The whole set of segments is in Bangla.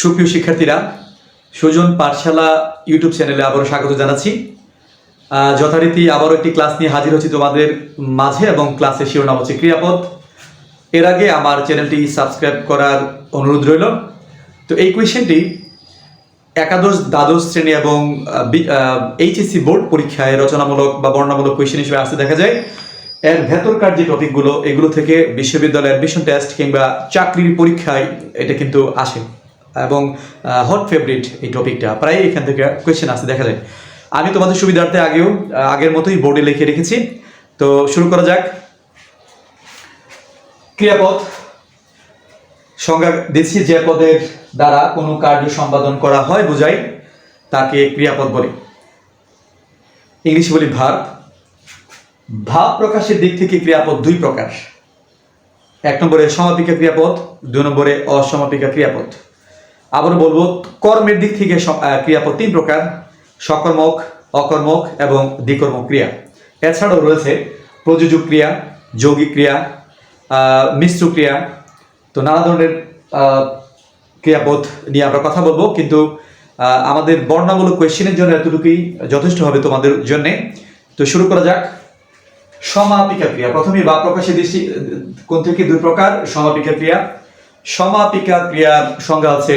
সুপ্রিয় শিক্ষার্থীরা, সুজন পাঠশালা ইউটিউব চ্যানেলে আবারও স্বাগত জানাচ্ছি। যথারীতি আবারও একটি ক্লাস নিয়ে হাজির হচ্ছি তোমাদের মাঝে এবং ক্লাসের শিরোনাম হচ্ছে ক্রিয়াপদ। এর আগে আমার চ্যানেলটি সাবস্ক্রাইব করার অনুরোধ রইল। তো এই কোয়েশ্চেনটি একাদশ, দ্বাদশ শ্রেণি এবং এইচএসসি বোর্ড পরীক্ষায় রচনামূলক বা বর্ণামূলক কোয়েশ্চেন হিসেবে আসতে দেখা যায়। এর ভেতরকার যে টপিকগুলো, এগুলো থেকে বিশ্ববিদ্যালয় অ্যাডমিশন টেস্ট কিংবা চাকরির পরীক্ষায় এটা কিন্তু আসে। এবং হট ফেভারিট এই টপিকটা প্রায় এখান থেকে কোয়েশ্চেন আসতে দেখা যায় আমি তোমাদের সুবিধার্থে আগেও, আগের মতোই বোর্ডে লিখে রেখেছি। তো শুরু করা যাক। ক্রিয়াপদ। সংজ্ঞা দিচ্ছি যে পদের দ্বারা কোনো কার্য সম্পাদন করা হয়, বোঝাই তাকে ক্রিয়াপদ বলে। ইংলিশে বলি ভাব। ভাব প্রকাশের দিক থেকে ক্রিয়াপদ দুই প্রকার। এক নম্বরে সমাপিকা ক্রিয়াপদ দুই নম্বরে অসমাপিকা ক্রিয়াপদ। আবারও বলব, কর্মের দিক থেকে ক্রিয়াপদ তিন প্রকার, সকর্মক, অকর্মক এবং দ্বিকর্মক ক্রিয়া। এছাড়াও রয়েছে প্রযোজক ক্রিয়া, যৌগিক ক্রিয়া মিশ্র ক্রিয়া। তো নানা ধরনের ক্রিয়াপদ নিয়ে আমরা কথা বলব, কিন্তু আমাদের বর্ণামূলক কোয়েশ্চেনের জন্য এতটুকুই যথেষ্ট হবে তোমাদের জন্যে। তো শুরু করা যাক। সমাপিকা ক্রিয়া। প্রথমে বা প্রকাশে দৃষ্টি কোন থেকে? দুই প্রকার, সমাপিকা ক্রিয়া। সমাপিকা ক্রিয়ার সংজ্ঞা আছে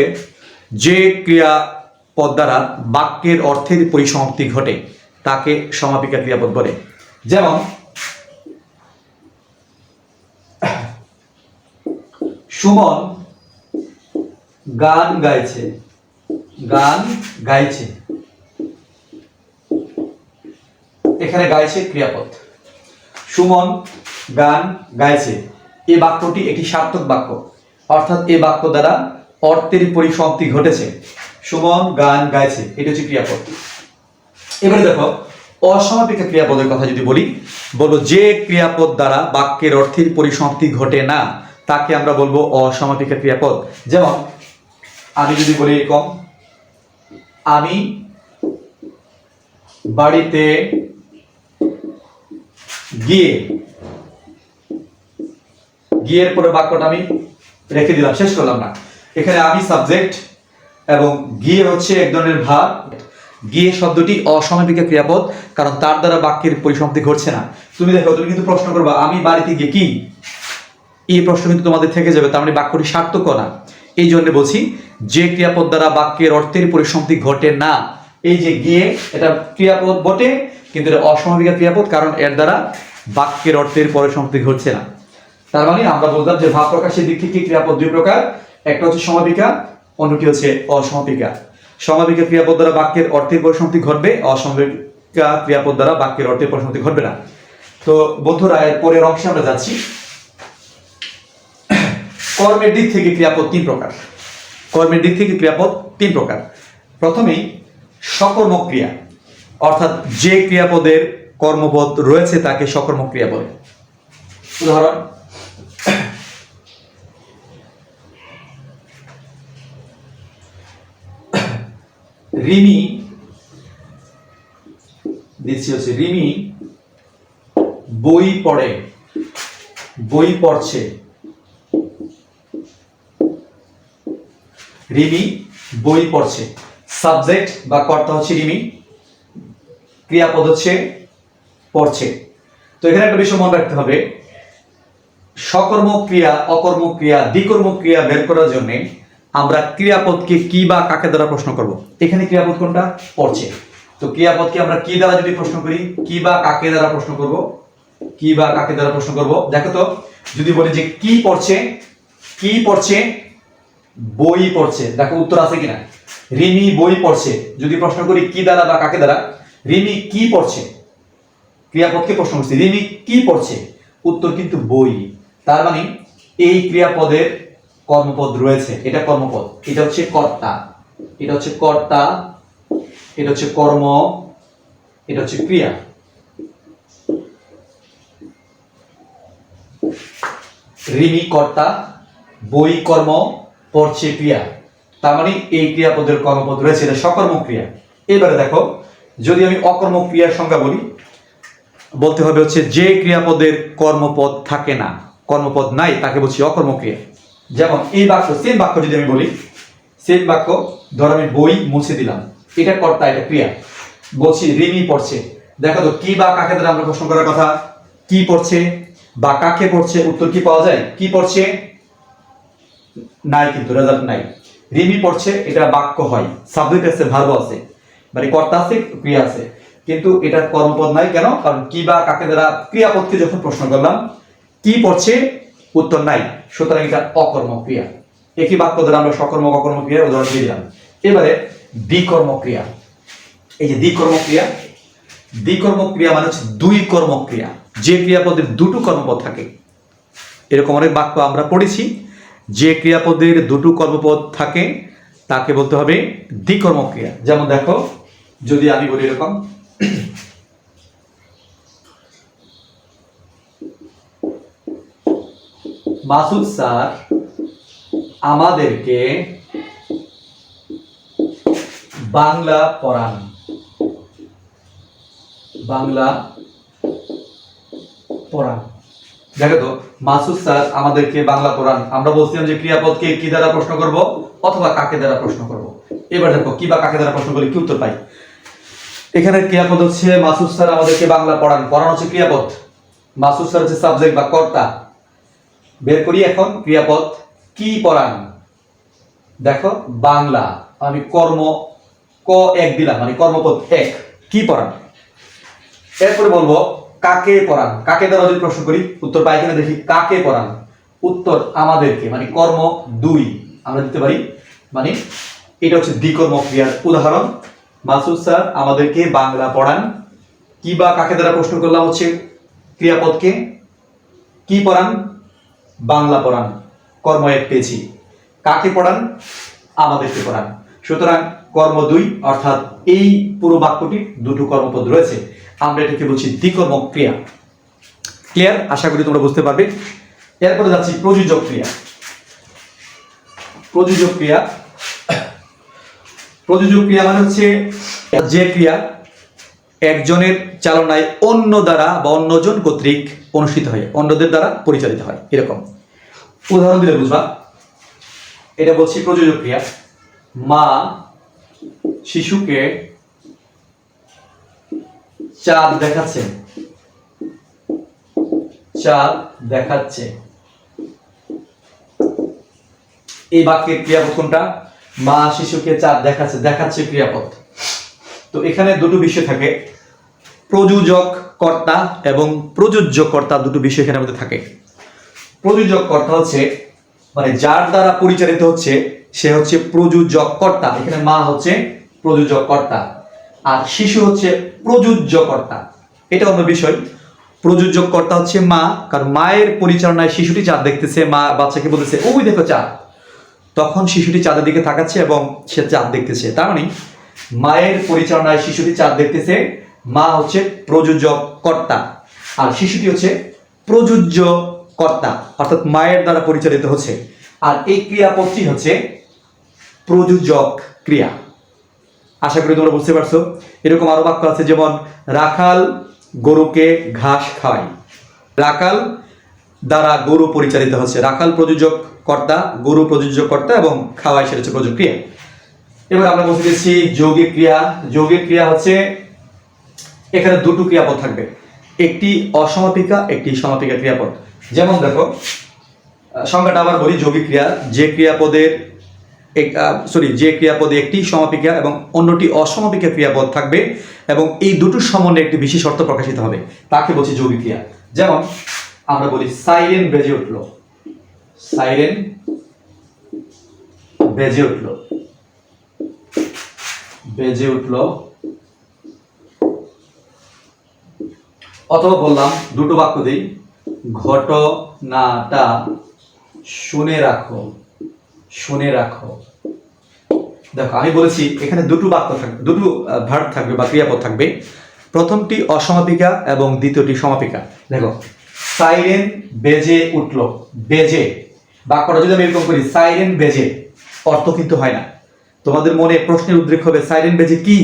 যে ক্রিয়া পদ দ্বারা বাক্যের অর্থের পরিসমাপ্তি ঘটে, তাকে সমাপিকা ক্রিয়াপদ বলে। যেমন, সুমন গান গাইছে গান গাইছে। এখানে গাইছে ক্রিয়াপদ। সুমন গান গাইছে। এই বাক্যটি একটি সার্থক বাক্য। অর্থাৎ এই বাক্য দ্বারা অর্থের পরিসমাপ্তি ঘটেছে। সুমন গান গাইছে, এটা হচ্ছে ক্রিয়াপদ। এবারে দেখো, অসমাপিকা ক্রিয়াপদের কথা যদি বলি বলব যে ক্রিয়াপদ দ্বারা বাক্যের অর্থের পরিসমাপ্তি ঘটে না, তাকে আমরা বলব অসমাপিকা ক্রিয়াপদ। যেমন, আমি যদি বলি এরকম, আমি বাড়িতে গিয়ে, গিয়ের পরে বাক্যটা আমি রেখে দিলাম, শেষ করলাম না। এখানে আমি সাবজেক্ট এবং গিয়ে হচ্ছে এক ধরনের ভাব গিয়ে শব্দটি অসমাপিকা ক্রিয়াপদ, কারণ তার দ্বারা বাক্যের পরিসমাপ্তি ঘটছে না। তুমি দেখো, তুমি কিন্তু প্রশ্ন করবা, আমি বাড়িতে গিয়ে কি? এই প্রশ্ন কিন্তু তোমাদের থেকে যাবে, তার মানে বাক্যটি সার্থক না। এই জন্য বলছি, যে ক্রিয়াপদ দ্বারা বাক্যের অর্থের পরিসমাপ্তি ঘটে না, এই যে গিয়ে এটা ক্রিয়াপদ বটে, কিন্তু এটা অসমাপিকা ক্রিয়াপদ, কারণ এর দ্বারা বাক্যের অর্থের পরিসমাপ্তি ঘটছে না। তার মানে আমরা বলতাম যে ভাব প্রকাশের দিক থেকে ক্রিয়াপদ দুই প্রকার। একটা হচ্ছে সমাপিকা অন্যটি হচ্ছে অসমাপিকা সমাপিকা ক্রিয়াপদ দ্বারা বাক্যের অর্থের পরিসমাপ্তি ঘটবে অসমাপিকা ক্রিয়াপদ দ্বারা বাক্যের অর্থের পরিসমাপ্তি ঘটবে না। তো বন্ধুরা, এর পরের অংশে আমরা যাচ্ছি। কর্মের দিক থেকে ক্রিয়াপদ তিন প্রকার। কর্মের দিক থেকে ক্রিয়াপদ তিন প্রকার। প্রথমেই সকর্মক ক্রিয়া অর্থাৎ যে ক্রিয়াপদের কর্মপদ রয়েছে তাকে সকর্মক ক্রিয়া বলে উদাহরণ রিমি দিচ্ছি হচ্ছে রিমি, বই পড়ে, বই পড়ছে। রিমি, বই পড়ছে। সাবজেক্ট বা কর্তা হচ্ছে রিমি, ক্রিয়াপদ হচ্ছে পড়ছে। তো এখানে একটা বিষয় মনে রাখতে হবে। সকর্ম ক্রিয়া অকর্ম ক্রিয়া দ্বিকর্ম ক্রিয়া বের করার জন্য আমরা ক্রিয়াপদকে কি বা কাকে দ্বারা প্রশ্ন করব? এখানে ক্রিয়াপদ কোনটা? পড়ছে। তো ক্রিয়াপদকে আমরা কি দ্বারা যদি প্রশ্ন করি, কি বা কাকে দ্বারা প্রশ্ন করব? কি বা কাকে দ্বারা প্রশ্ন করব? দেখো তো, যদি বলি যে কি পড়ছে কি পড়ছে, বই পড়ছে। দেখো উত্তর আছে কিনা? রিমি বই পড়ছে। যদি প্রশ্ন করি কি দ্বারা বা কাকে দ্বারা, রিমি কি পড়ছে? ক্রিয়াপদকে প্রশ্ন করছি, রিমি কি পড়ছে? উত্তর কিন্তু বই। তার মানে এই ক্রিয়াপদের কর্মপদ রয়েছে। এটা কর্মপদ। এটা হচ্ছে কর্তা। এটা হচ্ছে কর্তা। এটা হচ্ছে কর্ম। এটা হচ্ছে ক্রিয়া। রিমি কর্তা, বই কর্ম, পড়ছে ক্রিয়া। তার মানে এই ক্রিয়াপদের কর্মপদ রয়েছে, এটা সকর্ম ক্রিয়া। এবারে দেখো, যদি আমি অকর্ম ক্রিয়ার সংজ্ঞা বলি, বলতে হবে হচ্ছে যে ক্রিয়াপদের কর্মপদ থাকে না, কর্মপদ নাই, তাকে বলছি অকর্মক্রিয়া যেমন এই বাক্য সেম বাক্য যদি আমি বলি সেম বাক্য, ধর আমি বই মুছে দিলাম। এটা কর্তা, এটা ক্রিয়া। বলছি, রিমি পড়ছে। দেখো তো, কি বা কাকে দ্বারা আমরা প্রশ্ন করার কথা? কি পড়ছে বা কাকে পড়ছে? উত্তর কি পাওয়া যায়? কি পড়ছে? নাই কিন্তু রেজাল্ট নাই। রিমি পড়ছে, এটা বাক্য হয়। সাবজেক্ট আছে ভার্ব আছে। মানে কর্তা আছে, ক্রিয়া আছে। কিন্তু এটা কর্মপদ নাই কেন? কারণ কি বা কাকে দ্বারা ক্রিয়াপদকে যখন প্রশ্ন করলাম, কি পড়ছে উত্তর নাই। সুতরাং এটা অকর্ম ক্রিয়া একই বাক্য দ্বারা আমরা সকর্ম অকর্ম ক্রিয়া উদাহরণ দিলাম। এবারে দ্বিকর্ম ক্রিয়া এই যে দ্বিকর্ম ক্রিয়া দ্বিকর্ম ক্রিয়া মানে হচ্ছে দুই কর্ম ক্রিয়া যে ক্রিয়াপদের দুটো কর্মপদ থাকে। এরকম অনেক বাক্য আমরা পড়েছি। যে ক্রিয়াপদের দুটো কর্মপদ থাকে, তাকে বলতে হবে দ্বিকর্ম ক্রিয়া যেমন দেখো, যদি আমি বলি এরকম মাসুদ স্যার, আমাদেরকে বাংলা পড়ান। বাংলা পড়ান। দেখো তো, মাসুদ স্যার, আমাদেরকে বাংলা পড়ান। আমরা বলছিলাম যে ক্রিয়াপদকে কি দ্বারা প্রশ্ন করব অথবা কাকে দ্বারা প্রশ্ন করব? এবার দেখো, কি বা কাকে দ্বারা প্রশ্ন করলে কি উত্তর পাই? এখানে ক্রিয়াপদ হচ্ছে, মাসুদ স্যার, আমাদেরকে বাংলা পড়ান। পড়ান হচ্ছে ক্রিয়াপদ। মাসুদ স্যার হচ্ছে সাবজেক্ট বা কর্তা। বের করি এখন, ক্রিয়াপদ কি পড়ান দেখো, বাংলা, আমি কর্ম, ক এক দিলাম মানে কর্মপদ এক, কি পড়ান এরপরে বলব, কাকে পড়ান কাকে দ্বারা যদি প্রশ্ন করি, উত্তর পাই কিনা দেখি, কাকে পড়ান উত্তর আমাদেরকে মানে কর্ম দুই, আমরা দিতে পারি মানে এটা হচ্ছে দ্বিকর্ম ক্রিয়ার উদাহরণ। মাসুদ স্যার, আমাদেরকে বাংলা পড়ান। কি বা কাকে দ্বারা প্রশ্ন করলাম হচ্ছে ক্রিয়াপদকে? কি পড়ান বাংলা পড়ান কর্ম এক পেয়েছি কাকে পড়ান? আমাদেরকে পড়ান। সুতরাং কর্ম দুই, অর্থাৎ এই পুরো বাক্যটি দুটো কর্মপদ রয়েছে। আমরা এটাকে বলছি দ্বিকর্ম ক্রিয়া। ক্লিয়ার? আশা করি তোমরা বুঝতে পারবে। এরপরে যাচ্ছি প্রযোজক ক্রিয়া। প্রযোজক ক্রিয়া। প্রযোজক ক্রিয়া মানে হচ্ছে যে ক্রিয়া একজনের চালনায় অন্য দ্বারা বা অন্যজন কর্তৃক অনুষ্ঠিত হয়, অন্যদের দ্বারা পরিচালিত হয়, এরকম। উদাহরণ দিলে বুঝবা? এটা বলছি প্রযোজক ক্রিয়া। মা শিশুকে চাঁদ দেখাচ্ছে। চাঁদ দেখাচ্ছে। এই বাক্যের ক্রিয়াপদ কোনটা? মা শিশুকে চাঁদ দেখাচ্ছে দেখাচ্ছে ক্রিয়াপদ। তো এখানে দুটো বিষয় থাকে। প্রযোজক কর্তা এবং প্রযোজ্য কর্তা দুটো বিষয় এখানে মধ্যে থাকে। প্রযোজক কর্তা হচ্ছে মানে যার দ্বারা পরিচালিত হচ্ছে, সে হচ্ছে প্রযোজক কর্তা। এখানে মা হচ্ছে প্রযোজক কর্তা, আর শিশু হচ্ছে প্রযোজ্য কর্তা। এটা অন্য বিষয়। প্রযোজক কর্তা হচ্ছে মা, কারণ মায়ের পরিচালনায় শিশুটি চাঁদ দেখতেছে, মা বাচ্চাকে বলতেছে ওই দেখো চাঁদ। তখন শিশুটি চাঁদের দিকে তাকাচ্ছে এবং সে চাঁদ দেখতেছে। তার মানে মায়ের পরিচালনায় শিশুটি চাঁদ দেখতেছে। মা হচ্ছে প্রযোজক কর্তা আর শিশুটি হচ্ছে প্রযোজ্য কর্তা অর্থাৎ মায়ের দ্বারা পরিচালিত হচ্ছে। আর এই ক্রিয়াপদটি হচ্ছে প্রযোজক ক্রিয়া। আশা করি তোমরা বুঝতে পারছ। এরকম আরও বাক্য আছে যেমন, রাখাল গরুকে ঘাস খাওয়ায় রাখাল দ্বারা গরু পরিচালিত হচ্ছে। রাখাল প্রযোজক কর্তা গরু প্রযোজক কর্তা এবং খাওয়াই সেটা হচ্ছে প্রযোজক ক্রিয়া। এবার আমরা বলতে দিচ্ছি যৌগিক ক্রিয়া। যৌগিক ক্রিয়া হচ্ছে এখানে দুটো ক্রিয়াপদ থাকবে। একটি অসমাপিকা, একটি সমাপিকা ক্রিয়াপদ। যেমন দেখো, সংজ্ঞাটা আবার বলি, যৌগিক ক্রিয়া। যে ক্রিয়াপদের সরি যে ক্রিয়াপদে একটি সমাপিকা এবং অন্যটি অসমাপিকা ক্রিয়াপদ থাকবে এবং এই দুটোর সমন্বয়ে একটি বিশেষ অর্থ প্রকাশিত হবে। তাকে বলছি যৌগিক ক্রিয়া। যেমন আমরা বলি, সাইরেন বেজে উঠল। সাইরেন বেজে উঠল। বেজে উঠল। অথবা বললাম, দুটো বাক্য দিই। ঘটনাটা শুনে রাখো শুনে রাখো। দেখো, আমি বলেছি, এখানে দুটো বাক্য থাকবে দুটো ভার্ব থাকবে বা ক্রিয়াপদ থাকবে। প্রথমটি অসমাপিকা এবং দ্বিতীয়টি সমাপিকা। দেখো, সাইরেন বেজে উঠল, বেজে। বাক্যটা যদি আমি এরকম করি, সাইরেন বেজে, অর্থ কিন্তু হয় না। তোমাদের মনে প্রশ্নের উদ্রেক হবে, সাইরেন বেজে কি?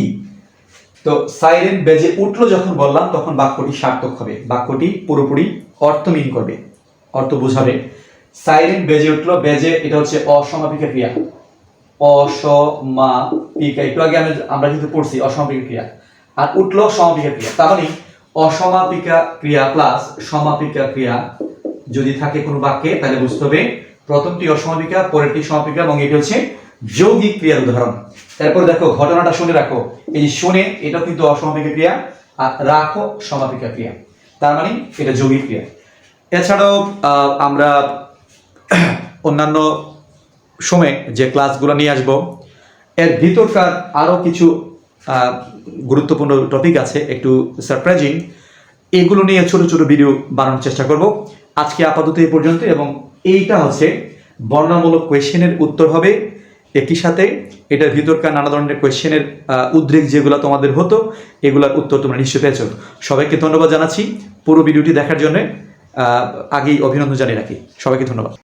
তো সাইরেন বেজে উঠল যখন বললাম, তখন বাক্যটি সার্থক হবে। বাক্যটি পুরোপুরি অর্থহীন করবে, অর্থ বোঝাবে। সাইরেন বেজে উঠল, বেজে এটা হচ্ছে অসমাপিকা ক্রিয়া। অসমাপিকা, একটু আগে আমি আমরা কিন্তু পড়ছি, অসমাপিকা ক্রিয়া। আর উঠল সমাপিকা ক্রিয়া, তার মানে অসমাপিকা ক্রিয়া প্লাস সমাপিকা ক্রিয়া যদি থাকে কোনো বাক্যে, তাহলে বুঝতে হবে প্রথমটি অসমাপিকা, পরেরটি সমাপিকা, এবং এটি হচ্ছে যৌগিক ক্রিয়ার উদাহরণ। তারপর দেখো, ঘটনাটা শুনে রাখো। এই যে শুনে, এটাও কিন্তু অসমাপিকা ক্রিয়া আর রাখো সমাপিকা ক্রিয়া। তার মানে এটা যৌগিক ক্রিয়া। এছাড়াও আমরা অন্যান্য সময়ে যে ক্লাসগুলো নিয়ে আসব, এর ভিতরকার আরও কিছু গুরুত্বপূর্ণ টপিক আছে, একটু সারপ্রাইজিং এগুলো নিয়ে ছোট ছোট ভিডিও বানানোর চেষ্টা করব। আজকে আপাতত এই পর্যন্ত, এবং এইটা হচ্ছে বর্ণামূলক কোয়েশ্চেনের উত্তর হবে। একই সাথে এটার ভিতরকার নানা ধরনের কোয়েশ্চেনের উদ্রেক যেগুলো তোমাদের হতো, এগুলোর উত্তর তোমরা নিশ্চয় পেয়েছ। সবাইকে ধন্যবাদ জানাচ্ছি পুরো ভিডিওটি দেখার জন্য। আগেই অভিনন্দন জানিয়ে রাখি। সবাইকে ধন্যবাদ।